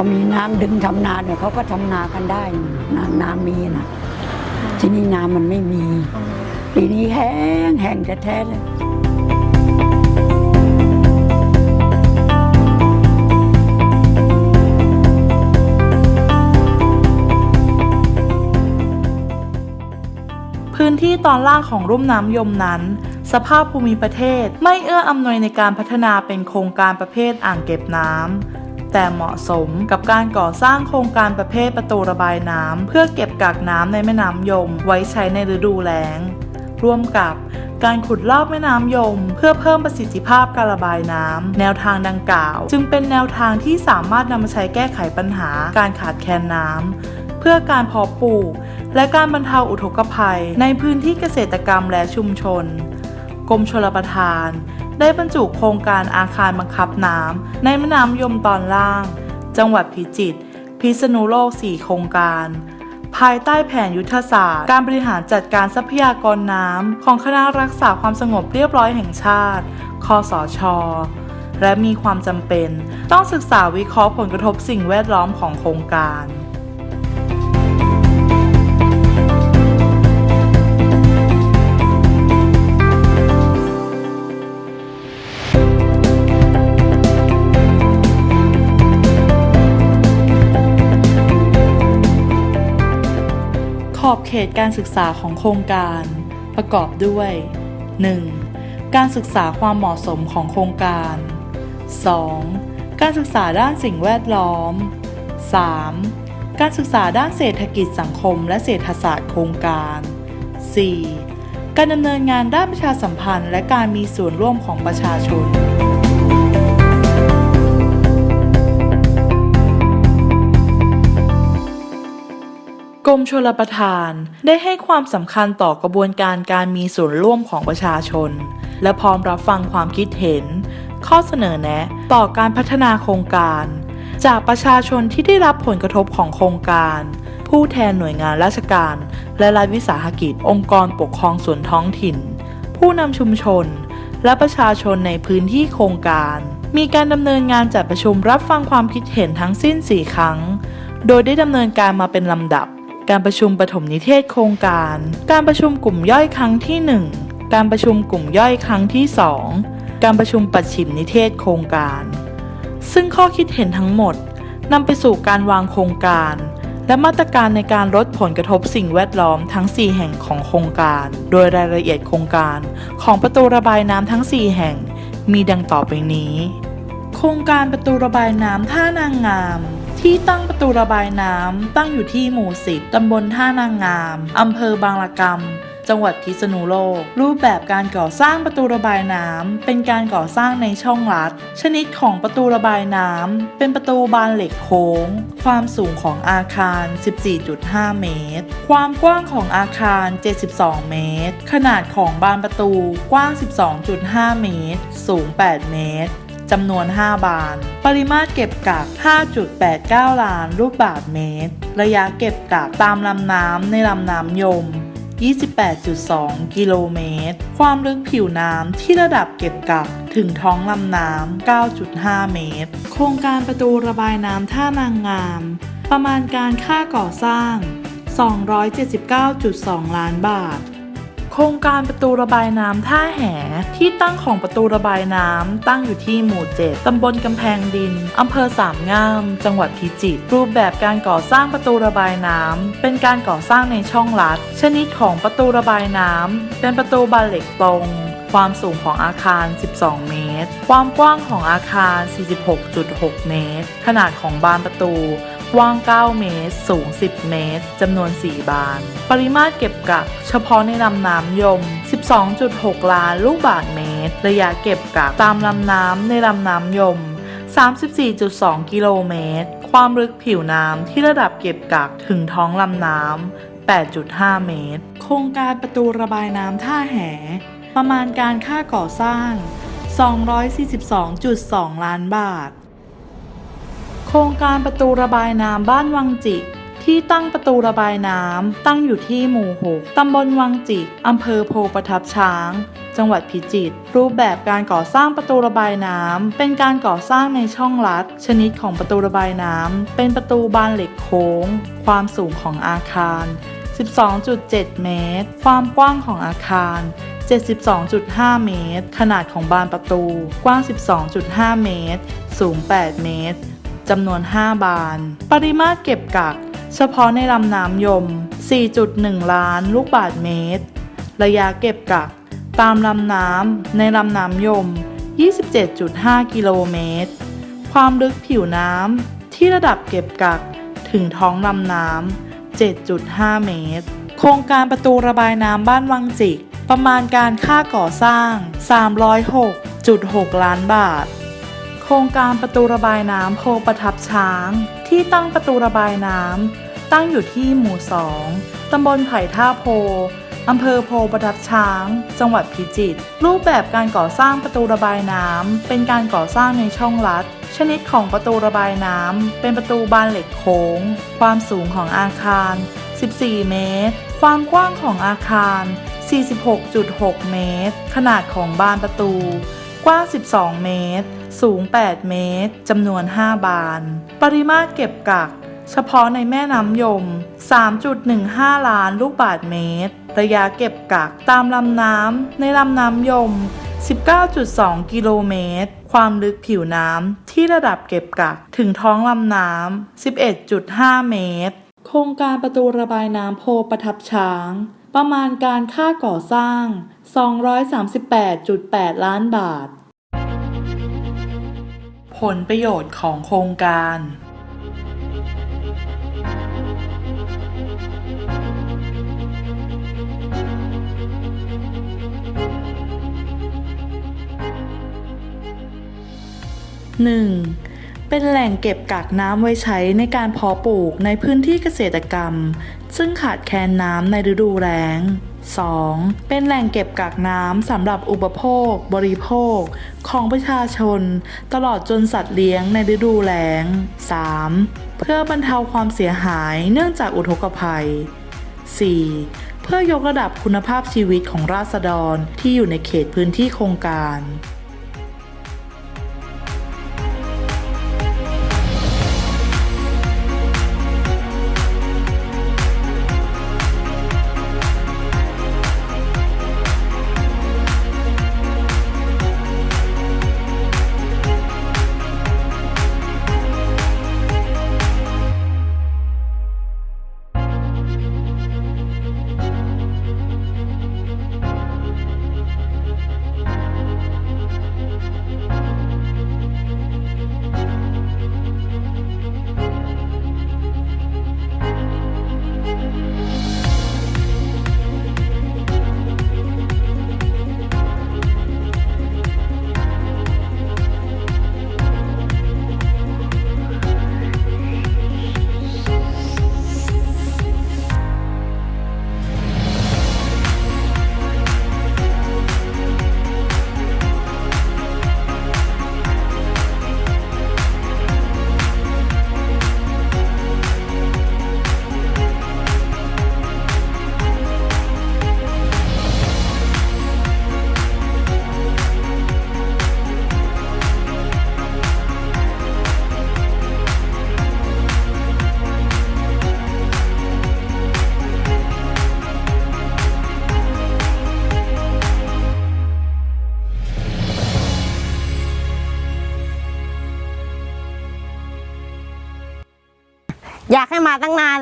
พอมีน้ำดึงทำนาเนี่ยเขาก็ทำนากันได้น้ำน้ำมีนะที่นี่น้ำมันไม่มี ปีนี้แห้งแห้งแท้ๆเลยพื้นที่ตอนล่างของรุ่มน้ำยมนั้น สภาพภูมิประเทศไม่เอื้ออำนวยในการพัฒนาเป็นโครงการประเภทอ่างเก็บน้ำ แต่เหมาะสมกับการก่อสร้างโครงการประเภทประตูระบายน้ำเพื่อเก็บกักน้ำในแม่น้ำยม ไว้ใช้ในฤดูแล้ง ร่วมกับการขุดลอกแม่น้ำยม เพื่อเพิ่มประสิทธิภาพการระบายน้ำแนวทางดังกล่าว จึงเป็นแนวทางที่สามารถนำมาใช้แก้ไขปัญหาการขาดแคลนน้ำเพื่อการเพาะปลูก และการบรรเทาอุทกภัย ในพื้นที่เกษตรกรรมและชุมชน กรมชลประทาน ได้บรรจุโครงการอาคารบังคับน้ำในแม่น้ำยมตอนล่าง จังหวัดพิจิตร พิษณุโลก 4 โครงการ ภายใต้แผนยุทธศาสตร์ การบริหารจัดการทรัพยากรน้ำของคณะรักษาความสงบเรียบร้อยแห่งชาติคอสช และมีความจำเป็น ต้องศึกษาวิเคราะห์ผลกระทบสิ่งแวดล้อมของโครงการ อบเขตการศึกษาของโครงการ ประกอบด้วย 1. การศึกษาความเหมาะสมของโครงการ 2. การศึกษาด้านสิ่งแวดล้อม 3. การศึกษาด้านเศรษฐกิจสังคมและเศรษฐศาสตร์โครงการ 4. การดำเนินงานด้านประชาสัมพันธ์และการมีส่วนร่วมของประชาชน รมชลประทานได้ให้ความสำคัญต่อกระบวนการการมีส่วนร่วมของประชาชน และพร้อมรับฟังความคิดเห็น ข้อเสนอแนะต่อการพัฒนาโครงการ จากประชาชนที่ได้รับผลกระทบของโครงการ ผู้แทนหน่วยงานราชการ และรัฐวิสาหกิจ องค์กรปกครองส่วนท้องถิ่น ผู้นำชุมชน และประชาชนในพื้นที่โครงการ มีการดำเนินงานจัดประชุมรับฟังความคิดเห็นทั้งสิ้น 4 ครั้ง โดยได้ดำเนินการมาเป็นลำดับ การประชุมปฐมนิเทศโครงการ การประชุมกลุ่มย่อยครั้งที่ 1 การประชุมกลุ่มย่อยครั้งที่ 2 การประชุมปัดฉิมนิเทศโครงการ ซึ่งข้อคิดเห็นทั้งหมดนำไปสู่การวางโครงการ และมาตรการในการลดผลกระทบสิ่งแวดล้อมทั้ง 4 แห่งของโครงการ โดยรายละเอียดโครงการ ของประตูระบายน้ำทั้ง 4 แห่ง มีดังต่อไปนี้ โครงการประตูระบายน้ำท่านางงาม ที่ตั้งประตูระบายน้ำตั้งอยู่ที่หมู่สิบตำบลท่านางงาม อำเภอบางละกำจังหวัดพิษณุโลก รูปแบบการก่อสร้างประตูระบายน้ำเป็นการก่อสร้างในช่องลัด ชนิดของประตูระบายน้ำเป็นประตูบานเหล็กโค้ง ความสูงของอาคาร 14.5 เมตร ความกว้างของอาคาร 72 เมตร ขนาดของบานประตูกว้าง 12.5 เมตร สูง 8 เมตร จำนวน 5 บาน ปริมาตรเก็บกัก 5.89 ล้านลูกบาทเมตร ระยะเก็บกักตามลำน้ำในลำน้ำยม 28.2 กิโลเมตร ความลึกผิวน้ำที่ระดับเก็บกักถึงท้องลำน้ำ 9.5 เมตร โครงการประตูระบายน้ำท่านางงาม ประมาณการค่าก่อสร้าง 279.2 ล้านบาท ครงการประตูระบายน้ำท่าแห ที่ตั้งของประตูระบายน้ำตั้งอยู่ที่หมู่เจ็ดตำบลกำแพงดินอำเภอสามงาม จังหวัดพิจิตรรูปแบบการก่อสร้างประตูระบายน้ำเป็นการก่อสร้างในช่องลัด ชนิดของประตูระบายน้ำเป็นประตูบานเหล็กตรงความสูงของอาคาร 12 เมตร ความกว้างของอาคาร 46.6 เมตร ขนาดของบานประตู กว้าง 9 เมตร สูง 10 เมตร จำนวน 4 บาน ปริมาตรเก็บกัก เฉพาะในลำน้ำยม 12.6 ล้านลูกบาทเมตร ระยะเก็บกักตามลำน้ำในลำน้ำยม 34.2 กิโลเมตร ความลึกผิวน้ำที่ระดับเก็บกักถึงท้องลำน้ำ8.5 เมตร โครงการประตูระบายน้ำท่าแห ประมาณการค่าก่อสร้าง 242.2 ล้านบาท โครงการประตูระบายน้ำบ้านวังจิกที่ตั้งประตูระบายน้ำตั้งอยู่ที่หมู่6ตำบลวังจิกอำเภอโพประทับช้าง จังหวัดพิจิตร รูปแบบการก่อสร้างประตูระบายน้ำเป็นการก่อสร้างในช่องลัด ชนิดของประตูระบายน้ำเป็นประตูบานเหล็กโค้ง ความสูงของอาคาร 12.7 เมตร ความกว้างของอาคาร 72.5 เมตร ขนาดของบานประตู กว้าง 12.5 เมตร สูง 8 เมตร จำนวน 5 บาน ปริมาตรเก็บกัก เฉพาะในลำน้ำยม 4.1 ล้านลูกบาศก์เมตร ระยะเก็บกัก ตามลำน้ำในลำน้ำยม 27.5 กิโลเมตร ความลึกผิวน้ำที่ระดับเก็บกัก ถึงท้องลำน้ำ 7.5 เมตร โครงการประตูระบายน้ำบ้านวังจิก ประมาณการค่าก่อสร้าง 306.6 ล้านบาท ครงการประตูระบายน้ำโพประทับช้าง ที่ตั้งประตูระบายน้ำตั้งอยู่ที่หมู่2ตำบลไผ่ท่าโพอำเภอโพประทับช้าง จังหวัดพิจิตร รูปแบบการก่อสร้างประตูระบายน้ำ เป็นการก่อสร้างในช่องลัด ชนิดของประตูระบายน้ำ เป็นประตูบานเหล็กโค้ง ความสูงของอาคาร 14 เมตร ความกว้างของอาคาร 46.6 เมตร ขนาดของบานประตู กว้าง 12 เมตร สูง 8 เมตร จำนวน 5 บาน ปริมาตรเก็บกัก เฉพาะในแม่น้ำยม 3.15 ล้านลูกบาศก์เมตร ระยะเก็บกักตามลำน้ำในลำน้ำยม 19.2 กิโลเมตร ความลึกผิวน้ำที่ระดับเก็บกักถึงท้องลำน้ำ 11.5 เมตร โครงการประตูระบายน้ำโพประทับช้าง ประมาณการค่าก่อสร้าง 238.8 ล้านบาท ผลประโยชน์ของโครงการ 1. เป็นแหล่งเก็บกักน้ำไว้ใช้ในการเพาะปลูกในพื้นที่เกษตรกรรม ซึ่งขาดแคลนน้ำในฤดูแล้ง 2. เป็นแหล่งเก็บกักน้ำสำหรับอุปโภค บริโภค ของประชาชน ตลอดจนสัตว์เลี้ยงในฤดูแล้ง 3. เพื่อบรรเทาความเสียหายเนื่องจากอุทกภัย 4. เพื่อยกระดับคุณภาพชีวิตของราษฎรที่อยู่ในเขตพื้นที่โครงการ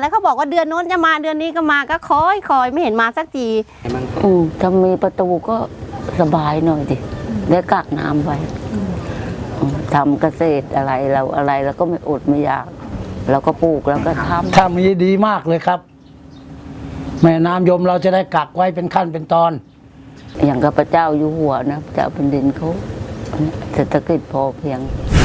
แล้วเขาบอกว่าเดือนโน้นจะมาเดือนนี้ก็มาก็คอยคอยไม่เห็นมาสักทีอืมถ้ามีประตูก็สบายหน่อยดิได้กักน้ำไว้อืมทำเกษตรอะไรเราอะไรเราก็ไม่อดไม่อยาก เราก็ปลูกแล้วก็ทถ้ามีดีมากเลยครับ แม่น้ำยมเราจะได้กักไว้เป็นขั้นเป็นตอนำอย่างกับพระเจ้าอยู่หัวนะพระเจ้าแผ่นดินเขาเศรษฐกิจพอเพียงค